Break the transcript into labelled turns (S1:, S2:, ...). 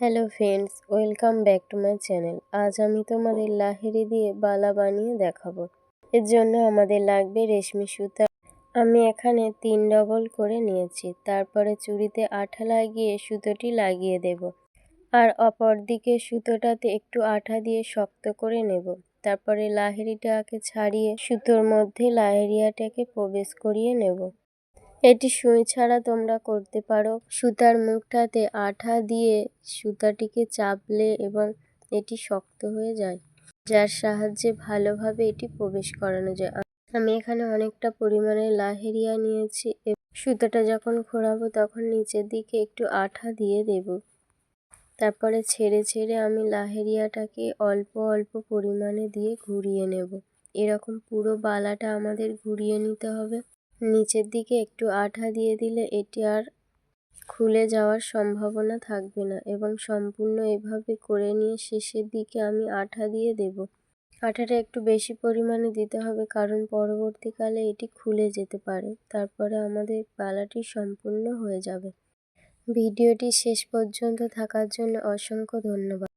S1: Hello friends welcome back to my channel আজ আমি তোমাদের লাহেরি দিয়ে বালা বানিয়ে দেখাবো। এর জন্য আমাদের লাগবে রেশমি সুতা। আমি এখানে তিন ডবল করে নিয়েছি। তারপরে চুড়িতে আঠা লাগিয়ে সুতোটি লাগিয়ে দেব। আর অপর দিকে সুতোটাতে একটু আঠা দিয়ে শক্ত করে নেব। তারপরে লাহেরিটাকে ছাড়িয়ে সুতোর মধ্যে লাহেরিয়াটাকে প্রবেশ করিয়ে নেব। এটি সুই ছাড়া তোমরা করতে পারো। সুতার মুখটাতে আঠা দিয়ে সুতাটিকে চাপলে এবং এটি শক্ত হয়ে যায়, যার সাহায্যে ভালোভাবে এটি প্রবেশ করানো যায়। আমি এখানে অনেকটা পরিমাণে লাহেরিয়া নিয়েছি সুতাটা যখন ঘোরাবো তখন নিচের দিকে একটু আঠা দিয়ে দেব। তারপরে ছেড়ে ছেড়ে আমি লাহেরিয়াটাকে অল্প অল্প পরিমাণে দিয়ে ঘুরিয়ে নেব। এরকম পুরো বালাটা আমাদের ঘুরিয়ে নিতে হবে। নিচের দিকে একটু আঠা দিয়ে দিলে এটি আর খুলে যাওয়ার সম্ভাবনা থাকবে না এবং সম্পূর্ণ এভাবে করে নিয়ে শেষের দিকে আমি আঠা দিয়ে দেব। আঠাটা একটু বেশি পরিমাণে দিতে হবে কারণ পরবর্তীকালে এটি খুলে যেতে পারে। তারপরে আমাদের পালাটি সম্পূর্ণ হয়ে যাবে। ভিডিওটি শেষ পর্যন্ত থাকার জন্য অসংখ্য ধন্যবাদ।